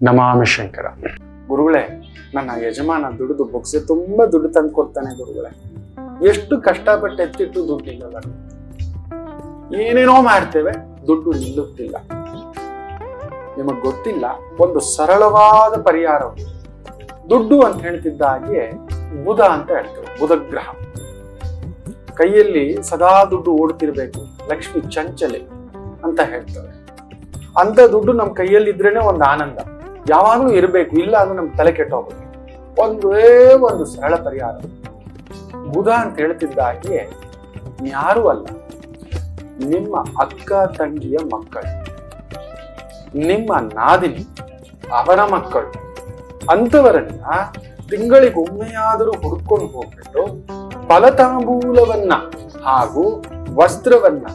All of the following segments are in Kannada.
ನಮಾಮಿ ಶಂಕರ ಗುರುಗಳೇ, ನನ್ನ ಯಜಮಾನ ದುಡಿದು ಬೊಗ್ಸೆ ತುಂಬಾ ದುಡ್ಡು ತಂದು ಕೊಡ್ತಾನೆ ಗುರುಗಳೇ. ಎಷ್ಟು ಕಷ್ಟಪಟ್ಟು ಎತ್ತಿಟ್ಟು ದುಡ್ಡು ನಿಲ್ಲಲ್ಲ ಏನೇನೋ ಮಾಡ್ತೇವೆ, ದುಡ್ಡು ನಿಲ್ಲುತ್ತಿಲ್ಲ. ನಿಮಗ್ ಗೊತ್ತಿಲ್ಲ, ಒಂದು ಸರಳವಾದ ಪರಿಹಾರ. ದುಡ್ಡು ಅಂತ ಹೇಳ್ತಿದ್ದ ಹಾಗೆ ಬುಧ ಅಂತ ಹೇಳ್ತೇವೆ ಬುಧ ಗ್ರಹ ಕೈಯಲ್ಲಿ ಸದಾ ದುಡ್ಡು ಓಡ್ತಿರ್ಬೇಕು, ಲಕ್ಷ್ಮಿ ಚಂಚಲೆ ಅಂತ ಹೇಳ್ತೇವೆ. ಅಂತ ದುಡ್ಡು ನಮ್ಮ ಕೈಯಲ್ಲಿ ಇದ್ರೇನೆ ಒಂದು ಆನಂದ. ಯಾವಾಗಲೂ ಇರಬೇಕು, ಇಲ್ಲ ಅಂದ್ರೆ ನಮ್ಗೆ ತಲೆ ಕೆಟ್ಟೋಗುತ್ತೆ ಒಂದೇ ಒಂದು ಸರಳ ಪರಿಹಾರ. ಬುಧ ಅಂತ ಹೇಳ್ತಿದ್ದ ಹಾಗೆ ಯಾರೂ ಅಲ್ಲ. ನಿಮ್ಮ ಅಕ್ಕ ತಂಗಿಯ ಮಕ್ಕಳು. ನಿಮ್ಮ ನಾದಿನಿ, ಅವರ ಮಕ್ಕಳು. ಅಂಥವರನ್ನ ತಿಂಗಳಿಗೊಮ್ಮೆಯಾದರೂ ಹುಡ್ಕೊಂಡು ಹೋಗ್ಬಿಟ್ಟು ಫಲತಾಂಬೂಲವನ್ನ ಹಾಗೂ ವಸ್ತ್ರವನ್ನ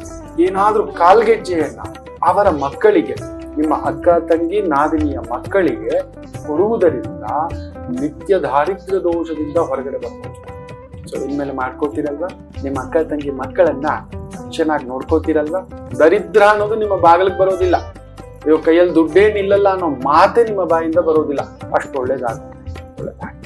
ಏನಾದ್ರೂ ಕಾಲ್ಗೆಜ್ಜೆಯನ್ನ ಅವರ ಮಕ್ಕಳಿಗೆ, ನಿಮ್ಮ ಅಕ್ಕ, ತಂಗಿ, ನಾದಿನಿಯ ಮಕ್ಕಳಿಗೆ ಕೊಡುವುದರಿಂದ ನಿತ್ಯ ದಾರಿದ್ರ್ಯ ದೋಷದಿಂದ ಹೊರಗಡೆ ಬರ್ಬೋದು ಸೊ ಇನ್ಮೇಲೆ ಮಾಡ್ಕೋತೀರಲ್ವ? ನಿಮ್ಮ ಅಕ್ಕ, ತಂಗಿ ಮಕ್ಕಳನ್ನ ಚೆನ್ನಾಗಿ ನೋಡ್ಕೋತೀರಲ್ವ? ದರಿದ್ರ ಅನ್ನೋದು ನಿಮ್ಮ ಬಾಗಿಲಿಗೆ ಬರೋದಿಲ್ಲ. ಇವಾಗ ಕೈಯಲ್ಲಿ ದುಡ್ಡೇನಿಲ್ಲಲ್ಲ ಅನ್ನೋ ಮಾತೇ ನಿಮ್ಮ ಬಾಯಿಂದ ಬರೋದಿಲ್ಲ. ಅಷ್ಟು ಒಳ್ಳೇದಾಗುತ್ತೆ ಒಳ್ಳೇದಾಗುತ್ತೆ